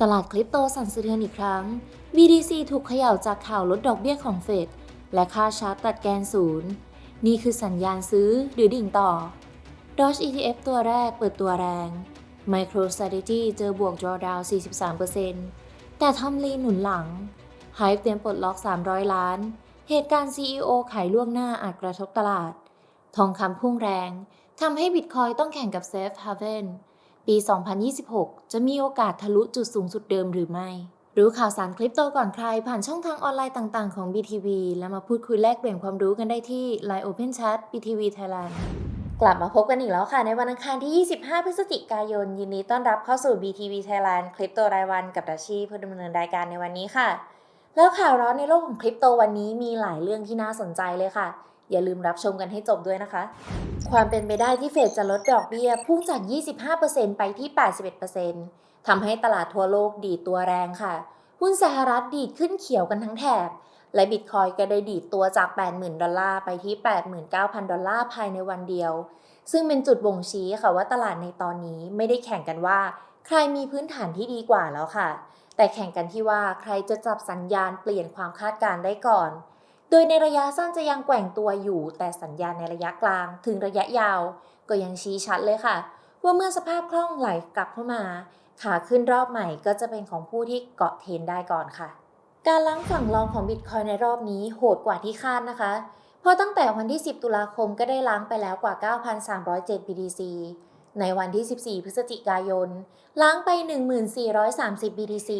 ตลาดคริปโตสั่นสะเทือนอีกครั้ง BTC ถูกเขย่าจากข่าวลดดอกเบี้ยของเฟดและค่าชาร์จตัดแกนศูนย์ นี่คือสัญญาณซื้อหรือดิ่งต่อ Doge ETF ตัวแรกเปิดตัวแรง MicroStrategy เจอบวก drawdown 43%แต่ทอมลีหนุนหลัง Hive เตรียมปลดล็อก 300 ล้าน เหตุการณ์ CEO ขายล่วงหน้าอาจกระทบตลาด ทองคำพุ่งแรงทำให้บิตคอยต้องแข่งกับ Safe Haven ปี 2026 จะมีโอกาสทะลุจุดสูงสุดเดิมหรือไม่รู้ข่าวสารคริปโตก่อนใคร ผ่านช่องทางออนไลน์ต่าง ๆ ของ BTV และมาพูดคุยแลกเปลี่ยนความรู้กันได้ที่ Line Open Chat BTV Thailand กลับมาพบกันอีกแล้วค่ะ ในวันอังคารที่ 25 พฤศจิกายน ยินดีต้อนรับเข้าสู่ BTV Thailand คลิปโตรายวันกับดัชชีผู้ดำเนินรายการในวันนี้ค่ะ แล้วข่าวร้อนในโลกของคริปโตวันนี้มีหลายเรื่องที่น่าสนใจเลยค่ะ อย่าลืมรับชมกันให้จบด้วยนะคะ ความเป็นไปได้ที่เฟดจะลดดอกเบี้ยพุ่งจาก 25%ไปที่ 81%ทำให้ตลาดทั่วโลกดีดตัวแรงค่ะ หุ้นสหรัฐดีดขึ้นเขียวกันทั้งแถบ และบิตคอยก็ได้ดีดตัวจาก 80,000 ดอลลาร์ไปที่ 89,000 ดอลลาร์ภายในวันเดียว ซึ่งเป็นจุดบ่งชี้ค่ะว่าตลาดในตอนนี้ไม่ได้แข่งกันว่า ใครมีพื้นฐานที่ดีกว่าแล้วค่ะ แต่แข่งกันที่ว่าใครจะจับสัญญาณเปลี่ยนความคาดการณ์ได้ก่อน ดยในระยะสั้นจะยังแกว่งตัวอยู่ แต่สัญญาณในระยะกลางถึงระยะยาว ก็ยังชี้ชัดเลยค่ะ ว่าเมื่อสภาพคล่องไหลกลับเข้ามา ขาขึ้นรอบใหม่ก็จะเป็นของผู้ที่เกาะเทนได้ก่อนค่ะ การล้างฝั่งรองของบิตคอยในรอบนี้โหดกว่าที่คาดนะคะ เพราะตั้งแต่วันที่ 10 ตุลาคมก็ได้ล้างไปแล้วกว่า 9,307 BTC ในวันที่ 14 พฤศจิกายน ล้างไป 1,430 BTC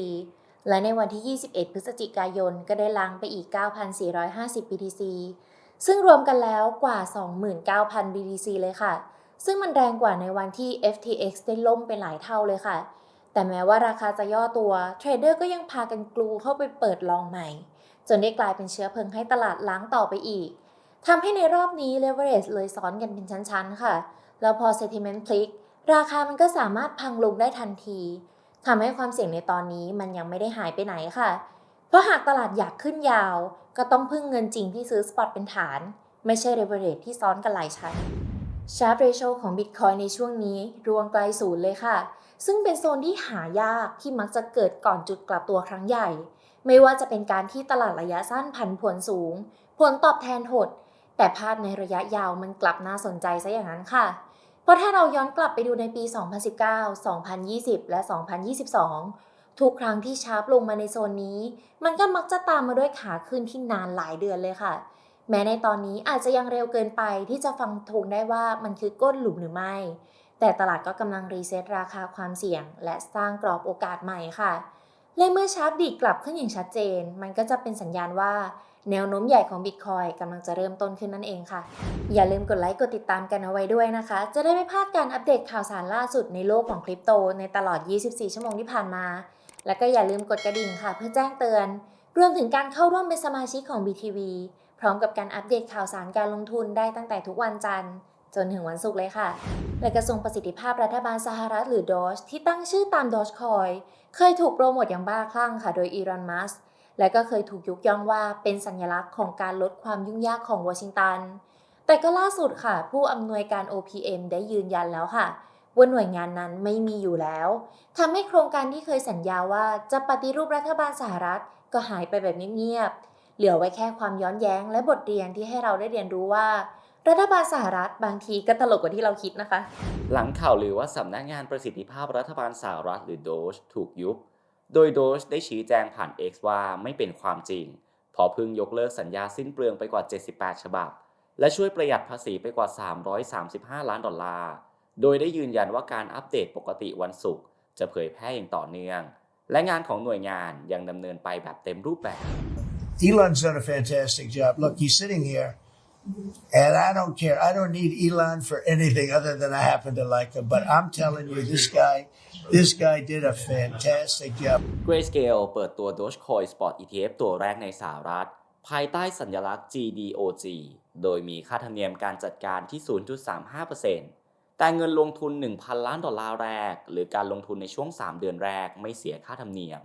และในวันที่ 21 พฤศจิกายนก็ได้ล้างไปอีก 9,450 BTC ซึ่งรวมกันแล้วกว่า 29,000 BTC เลยค่ะ ซึ่งมันแรงกว่าในวันที่ FTX ได้ล่มไปหลายเท่าเลยค่ะ แต่แม้ว่าราคาจะย่อตัวเทรดเดอร์ก็ยังพากันกลูเข้าไปเปิดลองใหม่ จนได้กลายเป็นเชื้อเพลิงให้ตลาดล้างต่อไปอีกทำให้ในรอบนี้ leverage เลยซ้อนกันเป็นชั้นๆ ค่ะ แล้วพอ sentiment พลิก ราคามันก็สามารถพังลงได้ทันที ทำให้ความเสี่ยงในตอนนี้มันยังไม่ได้หายไปไหนค่ะ เพราะหากตลาดอยากขึ้นยาว ก็ต้องพึ่งเงินจริงที่ซื้อสปอตเป็นฐาน ไม่ใช่ leverage ที่ซ้อนกันหลายชั้น Sharp Ratio ของ Bitcoin ในช่วงนี้รวงไกลศูนย์เลยค่ะ ซึ่งเป็นโซนที่หายากที่มักจะเกิดก่อนจุดกลับตัวครั้งใหญ่ ไม่ว่าจะเป็นการที่ตลาดระยะสั้นผันผวนสูง ผลตอบแทนหด แต่ภาพในระยะยาวมันกลับน่าสนใจซะอย่างนั้นค่ะ เพราะถ้าเราย้อนกลับไปดูในปี 2019 2020 และ 2022 ทุกครั้งที่ชาร์ปลงมาในโซนนี้ มันก็มักจะตามมาด้วยขาขึ้นที่นานหลายเดือนเลยค่ะ แม้ในตอนนี้อาจจะยังเร็วเกินไปที่จะฟังทงได้ว่ามันคือก้นหลุมหรือไม่ แต่ตลาดก็กำลังรีเซ็ตราคาความเสี่ยง และสร้างกรอบโอกาสใหม่ค่ะและเมื่อชาร์ปดีดกลับขึ้นอย่างชัดเจน มันก็จะเป็นสัญญาณว่า แนวโน้มใหญ่ของบิตคอยกำลังจะเริ่มต้นขึ้นนั่นเองค่ะ อย่าลืมกดไลค์กดติดตามกันเอาไว้ด้วยนะคะ จะได้ไม่พลาดการอัปเดตข่าวสารล่าสุดในโลกของคริปโตในตลอด 24 ชั่วโมงที่ผ่านมา และก็อย่าลืมกดกระดิ่งค่ะ เพื่อแจ้งเตือน รวมถึงการเข้าร่วมเป็นสมาชิกของ BTV พร้อมกับการอัปเดตข่าวสารการลงทุนได้ตั้งแต่ทุกวันจันทร์จนถึงวันศุกร์เลยค่ะ และกระทรวงประสิทธิภาพรัฐบาลสหรัฐหรือ Doge ที่ตั้งชื่อตาม Dogecoin เคยถูกโปรโมทอย่างบ้าคลั่งค่ะ โดยอีรอน มัส และก็เคยถูกยกย่องว่าเป็นสัญลักษณ์ของการลดความยุ่งยากของวอชิงตัน แต่ก็ล่าสุดค่ะ ผู้อำนวยการ OPM ได้ยืนยันแล้วค่ะว่าหน่วยงานนั้นไม่มีอยู่แล้วทำให้โครงการที่เคยสัญญาว่าจะปฏิรูปรัฐบาลสหรัฐ ก็หายไปแบบเงียบๆเหลือไว้แค่ความย้อนแย้ง และบทเรียนที่ให้เราได้เรียนรู้ว่า รัฐบาลสหรัฐบางทีก็ตลกกว่าที่เราคิดนะคะ หลังข่าวลือว่าสำนักงานประสิทธิภาพรัฐบาลสหรัฐหรือ Doge ถูกยุบ โดย Doge ได้ชี้แจงผ่าน X ว่าไม่เป็นความจริง พอเพิ่งยกเลิกสัญญาสิ้นเปลืองไปกว่า 78 ฉบับ และช่วยประหยัดภาษีไปกว่า 335 ล้านดอลลาร์ โดยได้ยืนยันว่าการอัปเดตปกติวันศุกร์จะเผยแพร่อย่างต่อเนื่อง และงานของหน่วยงานยังดำเนินไปแบบเต็มรูปแบบ Elon's done a fantastic job. Look, he's sitting here, and I don't care. I don't need Elon for anything other than I happen to like him. But I'm telling you, this guy, this guy did a fantastic job. Grayscale เปิดตัว Dogecoin Spot ETF ตัวแรกในสหรัฐ ภายใต้สัญลักษณ์ GDOG โดยมีค่าธรรมเนียมการจัดการที่ 0.35%แต่เงินลงทุน 1,000 ล้านดอลลาร์แรก หรือการลงทุนในช่วง 3 เดือนแรกไม่เสียค่าธรรมเนียม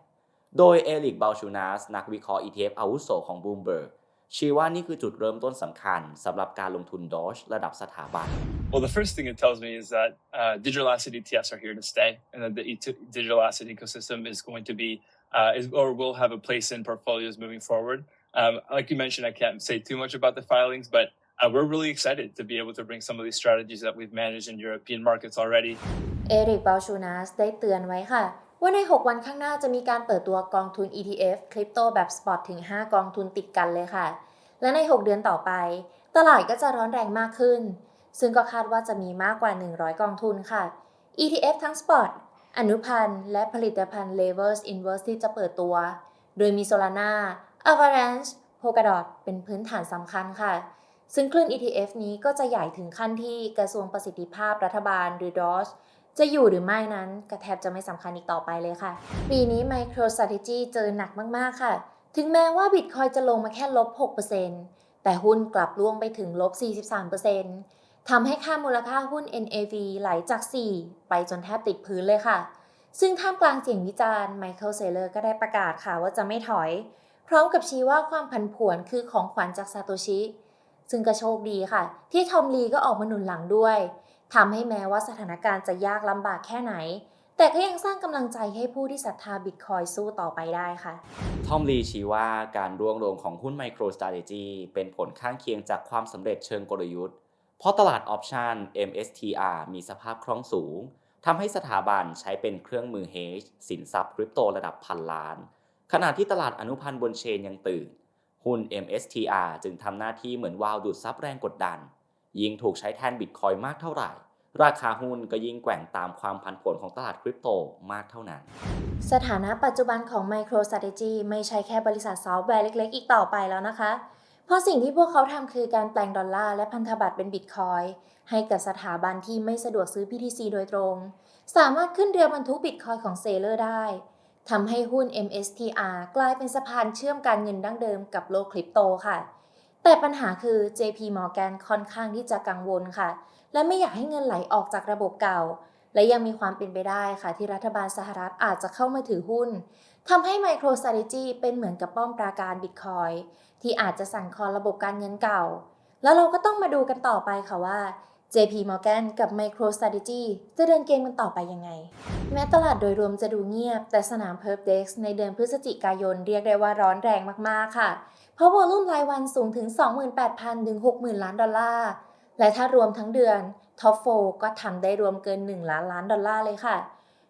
โดยเอริกบาลชูนัสนักวิเคราะห์ ETF อาวุโสของ Bloomberg ชี้ว่านี่คือจุดเริ่มต้นสำคัญสำหรับการลงทุน Doge ระดับสถาบัน Well, the first thing it tells me is that uh, digital asset ETFs are here to stay, and that the ET- digital asset ecosystem is going to be uh, is, or will have a place in portfolios moving forward. Um, like you mentioned, I can't say too much about the filings, but uh, we're really excited to be able to bring some of these strategies that we've managed in European markets already เอริกบาลชูนัสได้เตือนไว้ค่ะ ว่าใน 6 วันข้างหน้าจะมีการเปิดตัวกองทุน ETF คริปโตแบบสปอตถึง 5 กองทุนติดกันเลยค่ะ และใน 6 เดือนต่อไป ตลาดก็จะร้อนแรงมากขึ้น ซึ่งก็คาดว่าจะมีมากกว่า 100 กองทุนค่ะ ETF ทั้งสปอตอนุพันธ์ และผลิตภัณฑ์ Levers Inverse ที่จะเปิดตัว โดยมี Solana Avalanche Polkadot เป็นพื้นฐานสำคัญค่ะ ซึ่งคลื่น ETF นี้ก็จะใหญ่ถึงขั้นที่กระทรวงประสิทธิภาพรัฐบาลหรือ DOGE จะอยู่หรือไม่นั้นก็แทบจะไม่สำคัญอีกต่อไปเลยค่ะ ปีนี้ MicroStrategy เจอหนักมาก ๆ ค่ะ ถึงแม้ว่า Bitcoin จะลงมาแค่ลบ 6%แต่หุ้นกลับล่วงไปถึงลบ 43% ทำให้ค่ามูลค่าหุ้น NAV ไหลจาก 4 ไปจนแทบติดพื้นเลยค่ะ ซึ่งท่ามกลางเสียงวิจารณ์ Michael Saylor ก็ได้ประกาศค่ะว่าจะไม่ถอย พร้อมกับชี้ว่าความผันผวนคือของขวัญจากซาโตชิ ซึ่งก็โชคดีค่ะ ที่ทอมลีก็ออกมาหนุนหลังด้วยทำให้แม้ว่าสถานการณ์จะยากลำบากแค่ไหน แต่ก็ยังสร้างกำลังใจให้ผู้ที่ศรัทธาบิตคอยสู้ต่อไปได้ค่ะ ทอมลีชี้ว่าการร่วงลงของหุ้น MicroStrategy เป็นผลข้างเคียงจากความสำเร็จเชิงกลยุทธ์ เพราะตลาดออปชัน MSTR มีสภาพคล่องสูงทำให้สถาบันใช้เป็นเครื่องมือ hedge สินทรัพย์คริปโตระดับพันล้าน ขณะที่ตลาดอนุพันธ์บนเชนยังตื่น หุ้น MSTR จึงทำหน้าที่เหมือนวาล์วดูดซับแรงกดดัน ยิ่งถูกใช้แทนบิตคอยมากเท่าไหร่ ราคาหุ้นก็ยิ่งแกว่งตามความผันผวนของตลาดคริปโตมากเท่านั้น สถานะปัจจุบันของ MicroStrategy ไม่ใช่แค่บริษัทซอฟต์แวร์เล็ก ๆ อีกต่อไปแล้วนะคะ เพราะสิ่งที่พวกเขาทำคือการแปลงดอลลาร์และพันธบัตรเป็นบิตคอยให้กับสถาบันที่ไม่สะดวกซื้อ BTC โดยตรง สามารถขึ้นเรือบรรทุกบิตคอยของเซเลอร์ได้ทำให้หุ้น MSTR กลายเป็นสะพานเชื่อมการเงินดั้งเดิมกับโลกคริปโตค่ะ แต่ปัญหาคือ JP Morgan ค่อนข้างที่จะกังวลค่ะ และไม่อยากให้เงินไหลออกจากระบบเก่า และยังมีความเป็นไปได้ค่ะ ที่รัฐบาลสหรัฐอาจจะเข้ามาถือหุ้น ทำให้ MicroStrategy เป็นเหมือนกับป้อมปราการบิตคอยที่อาจจะสั่นคลอนระบบการเงินเก่า แล้วเราก็ต้องมาดูกันต่อไปค่ะว่า JP Morgan กับ MicroStrategy จะเดินเกมกันต่อไปยังไง แม้ตลาดโดยรวมจะดูเงียบ แต่สนาม Perp Dex ในเดือนพฤศจิกายนเรียกได้ว่าร้อนแรงมากๆค่ะ เพราะวอลุ่มรายวันสูงถึง 28,000 ถึง 60,000 ล้านดอลลาร์ และถ้ารวมทั้งเดือน Top 4ก็ทำได้รวมเกิน 1 ล้านล้านดอลลาร์เลยค่ะ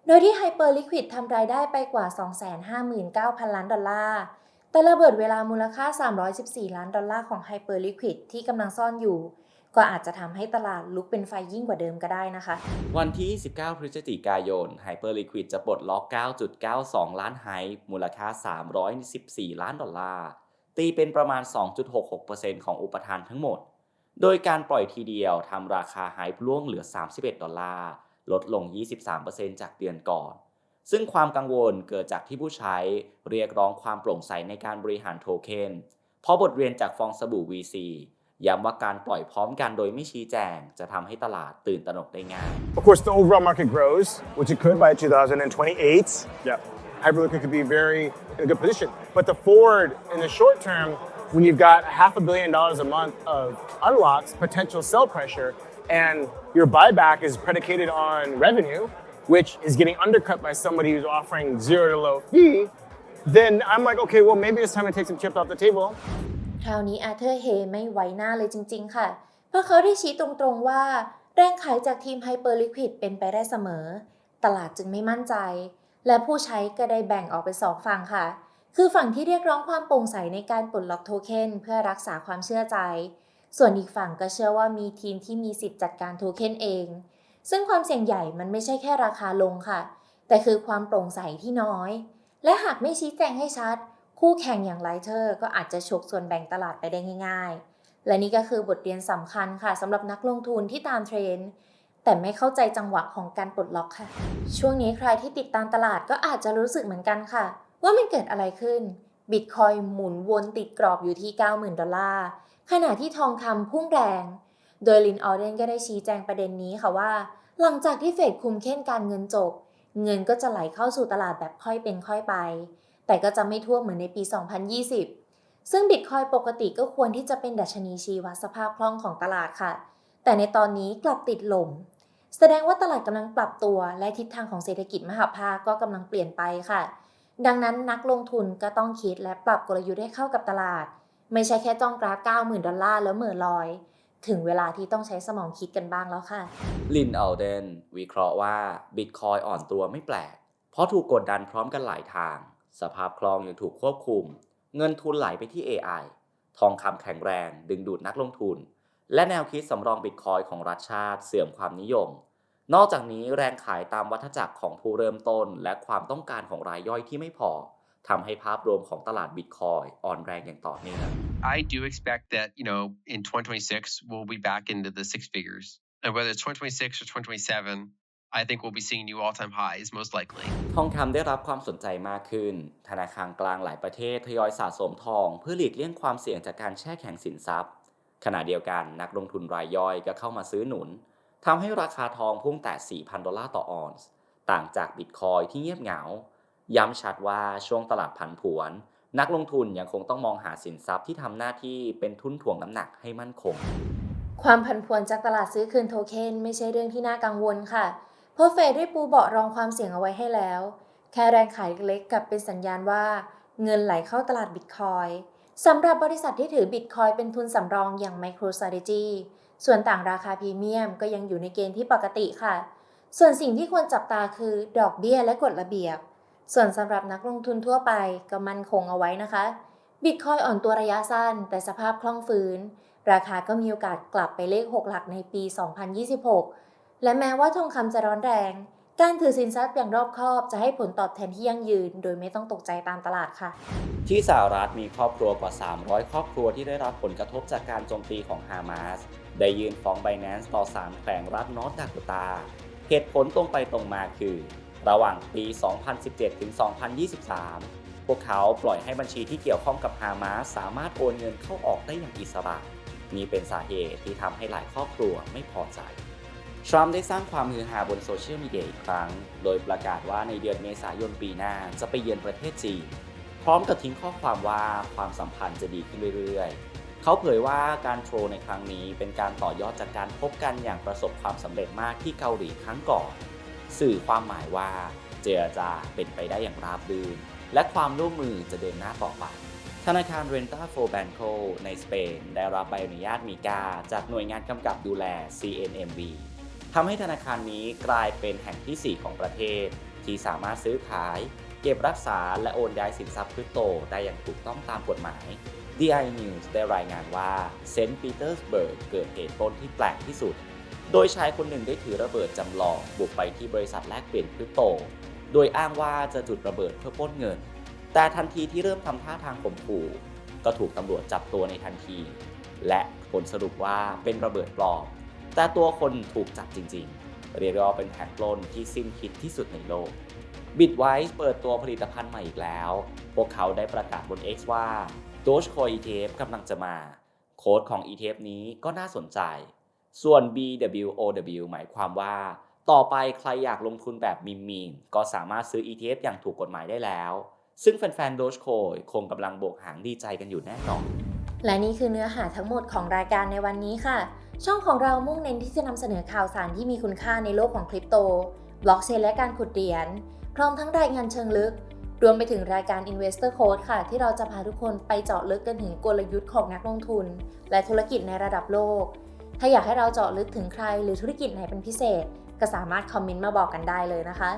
โดยที่ Hyper Liquid ทำรายได้ไปกว่า 259,000 ล้านดอลลาร์ แต่ระเบิดเวลามูลค่า 314 ล้านดอลลาร์ของ Hyper Liquid ที่กำลังซ่อนอยู่ ก็อาจจะทำให้ตลาดลุกเป็นไฟยิ่งกว่าเดิมก็ได้นะคะ วันที่ 19 พฤศจิกายน Hyperliquid จะปลดล็อก 9.92 ล้านไฮมูลค่า 314 ล้านดอลลาร์ ตีเป็นประมาณ 2.66%ของอุปทานทั้งหมด โดยการปล่อยทีเดียวทำราคาไฮปล่วงเหลือ 31 ดอลลาร์ ลดลง 23%จากเดือนก่อน ซึ่งความกังวลเกิดจากที่ผู้ใช้เรียกร้องความโปร่งใสในการบริหารโทเค็นเพราะบทเรียนจากฟองสบู่ VC ย้ำว่าการปล่อยพร้อมกันโดยไม่ชี้แจงจะทำให้ตลาดตื่นตระหนกได้ง่าย Of course, the overall market grows, which it could by 2028. Yeah. Hyperliquid could be very in a good position. But the forward in the short term, when you've got half a billion dollars a month of unlocks, potential sell pressure, and your buyback is predicated on revenue, which is getting undercut by somebody who's offering zero to low fee, then I'm like, okay, well, maybe it's time to take some chips off the table. คราวนี้อาเธอร์เฮไม่ไว้หน้าเลยจริง ๆ ค่ะ เพราะเขาได้ชี้ตรงๆว่า แรงขายจากทีม Hyper Liquid เป็นไปได้เสมอ ตลาดจึงไม่มั่นใจ และผู้ใช้ก็ได้แบ่งออกเป็นสองฝั่งค่ะ คือฝั่งที่เรียกร้องความโปร่งใสในการปลดล็อกโทเค็นเพื่อรักษาความเชื่อใจ ส่วนอีกฝั่งก็เชื่อว่ามีทีมที่มีสิทธิ์จัดการโทเค็นเอง ซึ่งความเสี่ยงใหญ่มันไม่ใช่แค่ราคาลงค่ะ แต่คือความโปร่งใสที่น้อย และหากไม่ชี้แจงให้ชัด คู่แข่งอย่างไลเทอร์ก็อาจจะฉกส่วนแบ่งตลาดไปได้ง่าย ๆ และนี่ก็คือบทเรียนสำคัญค่ะสำหรับนักลงทุนที่ตามเทรนด์แต่ไม่เข้าใจจังหวะของการปลดล็อกค่ะ ช่วงนี้ใครที่ติดตามตลาดก็อาจจะรู้สึกเหมือนกันค่ะ ว่ามันเกิดอะไรขึ้น บิตคอยหมุนวนติดกรอบอยู่ที่ 90,000 ดอลลาร์ ขณะที่ทองคำพุ่งแรง โดยลินออเดนก็ได้ชี้แจงประเด็นนี้ค่ะว่า หลังจากที่เฟดคุมเข้มการเงินจบ เงินก็จะไหลเข้าสู่ตลาดแบบค่อยเป็นค่อยไป แต่ก็จะไม่ท่วมเหมือนในปี 2020 ซึ่งบิตคอยปกติก็ควรที่จะเป็นดัชนีชี้วัดสภาพคล่องของตลาดค่ะ แต่ในตอนนี้กลับติดลมแสดงว่าตลาดกำลังปรับตัวและทิศทางของเศรษฐกิจมหาภาคก็กำลังเปลี่ยนไปค่ะ ดังนั้นนักลงทุนก็ต้องคิดและปรับกลยุทธ์ให้เข้ากับตลาด ไม่ใช่แค่จ้องกราฟ90,000 ดอลลาร์แล้วเหม่อลอย ถึงเวลาที่ต้องใช้สมองคิดกันบ้างแล้วค่ะ ลินอัลเดน วิเคราะห์ว่าบิตคอยอ่อนตัวไม่แปลก เพราะถูกกดดันพร้อมกันหลายทาง สภาพคล่องยังถูกควบคุม เงินทุนไหลไปที่ AI ทองคำแข็งแรง ดึงดูดนักลงทุน และแนวคิดสำรองบิตคอยของรัฐชาติเสื่อมความนิยม นอกจากนี้แรงขายตามวัฏจักรของผู้เริ่มต้น และความต้องการของรายย่อยที่ไม่พอ ทำให้ภาพรวมของตลาดบิตคอยอ่อนแรงอย่างต่อเนื่อง I do expect that, you know, in 2026, we'll be back into the six figures. And whether it's 2026 or 2027, I think we'll be seeing new all time highs, most likely. ทองคำได้รับความสนใจมากขึ้น ธนาคารกลางหลายประเทศทยอยสะสมทอง เพื่อหลีกเลี่ยงความเสี่ยงจากการแช่แข็งสินทรัพย์ ขณะเดียวกันนักลงทุนรายย่อยก็เข้ามาซื้อหนุนทำให้ราคาทองพุ่งแต่ 4,000 ดอลลาร์ต่อออนซ์ ต่างจากบิตคอยที่เงียบเหงา ย้ำชัดว่าช่วงตลาดผันผวน นักลงทุนยังคงต้องมองหาสินทรัพย์ที่ทำหน้าที่เป็นทุนถ่วงน้ำหนักให้มั่นคง ความผันผวนจากตลาดซื้อคืนโทเค็นไม่ใช่เรื่องที่น่ากังวลค่ะ เพราะเฟดได้ปูเบาะรองความเสี่ยงเอาไว้ให้แล้ว แค่แรงขายเล็กกับเป็นสัญญาณว่า เงินไหลเข้าตลาดบิตคอยสำหรับบริษัทที่ถือบิตคอยเป็นทุนสำรองอย่าง MicroStrategy ส่วนต่างราคาพรีเมียมก็ยังอยู่ในเกณฑ์ที่ปกติค่ะ ส่วนสิ่งที่ควรจับตาคือดอกเบี้ยและกฎระเบียบ ส่วนสำหรับนักลงทุนทั่วไปก็มั่นคงเอาไว้นะคะ บิตคอยอ่อนตัวระยะสั้น แต่สภาพคล่องฟื้น ราคาก็มีโอกาสกลับไปเลข 6 หลักในปี 2026 และแม้ว่าทองคำจะร้อนแรง การถือสินทรัพย์อย่างรอบคอบ จะให้ผลตอบแทนที่ยั่งยืน โดยไม่ต้องตกใจตามตลาดค่ะ ที่สหรัฐมีครอบครัวกว่า 300 ครอบครัวที่ได้รับผลกระทบจากการโจมตีของฮามาสได้ยื่นฟ้อง Binance ต่อศาลแขวงรัฐนอร์ทดาโกตา เหตุผลตรงไปตรงมาคือ ระหว่างปี 2017 ถึง 2023 พวกเขาปล่อยให้บัญชีที่เกี่ยวข้องกับฮามาสสามารถโอนเงินเข้าออกได้อย่างอิสระ นี่เป็นสาเหตุที่ทำให้หลายครอบครัวไม่พอใจ ทรัมป์ได้สร้างความฮือฮาบนโซเชียลมีเดียอีกครั้ง โดยประกาศว่าในเดือนเมษายนปีหน้าจะไปเยือนประเทศจีน พร้อมกับทิ้งข้อความว่าความสัมพันธ์จะดีขึ้นเรื่อยๆเขาเผยว่าการโทรในครั้งนี้เป็นการต่อยอดจากการพบกันอย่างประสบความสำเร็จมากที่เกาหลีครั้งก่อน สื่อความหมายว่าเจรจาเป็นไปได้อย่างราบรื่น และความร่วมมือจะเดินหน้าต่อไป ธนาคาร Renta for Banco ในสเปน ได้รับใบอนุญาตมีกาจากหน่วยงานกำกับดูแล CNMV ทำให้ธนาคารนี้กลายเป็นแห่งที่ 4 ของประเทศ ที่สามารถซื้อขาย เก็บรักษาและโอนย้ายสินทรัพย์คริปโตได้อย่างถูกต้องตามกฎหมาย DI News ได้รายงานว่าเซนต์ปีเตอร์สเบิร์กเกิดเหตุปล้นที่แปลกที่สุด โดยชายคนหนึ่งได้ถือระเบิดจำลองบุกไปที่บริษัทแลกเปลี่ยนคริปโต โดยอ้างว่าจะจุดระเบิดเพื่อปล้นเงิน แต่ทันทีที่เริ่มทำท่าทางข่มขู่ ก็ถูกตำรวจจับตัวในทันที และผลสรุปว่าเป็นระเบิดปลอม แต่ตัวคนถูกจับจริง ๆ เรียกว่าเป็นแผนปล้นที่สิ้นคิดที่สุดในโลก Bitwise เปิดตัวผลิตภัณฑ์ใหม่อีกแล้ว พวกเขาได้ประกาศบน X ว่า Dogecoin ETF กำลังจะมา โค้ดของ ETF นี้ก็น่าสนใจ ส่วน BWOW หมายความว่า ต่อไปใครอยากลงทุนแบบมิมมีนก็สามารถซื้อ ETF อย่างถูกกฎหมายได้แล้ว ซึ่งแฟนๆ Dogecoin คงกำลังโบกหางดีใจกันอยู่แน่นอน และนี่คือเนื้อหาทั้งหมดของรายการในวันนี้ค่ะ ช่องของเรามุ่งเน้นที่จะนำเสนอข่าวสารที่มีคุณค่าในโลกของคริปโต บล็อกเชนและการขุดเหรียญ พร้อมทั้งรายงานเชิงลึก รวมไปถึงรายการ Investor Code ค่ะ ที่เราจะพาทุกคนไปเจาะลึกกันถึงกลยุทธ์ของนักลงทุน และธุรกิจในระดับโลก ถ้าอยากให้เราเจาะลึกถึงใครหรือธุรกิจไหนเป็นพิเศษ ก็สามารถคอมเมนต์มาบอกกันได้เลยนะคะ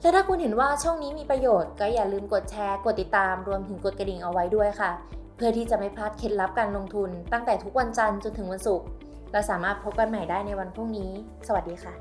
และถ้าคุณเห็นว่าช่องนี้มีประโยชน์ก็อย่าลืมกดแชร์ กดติดตาม รวมถึงกดกระดิ่งเอาไว้ด้วยค่ะ เพื่อที่จะไม่พลาดเคล็ดลับการลงทุน ตั้งแต่ทุกวันจันทร์จนถึงวันศุกร์เราสามารถพบกันใหม่ได้ในวันพรุ่งนี้ สวัสดีค่ะ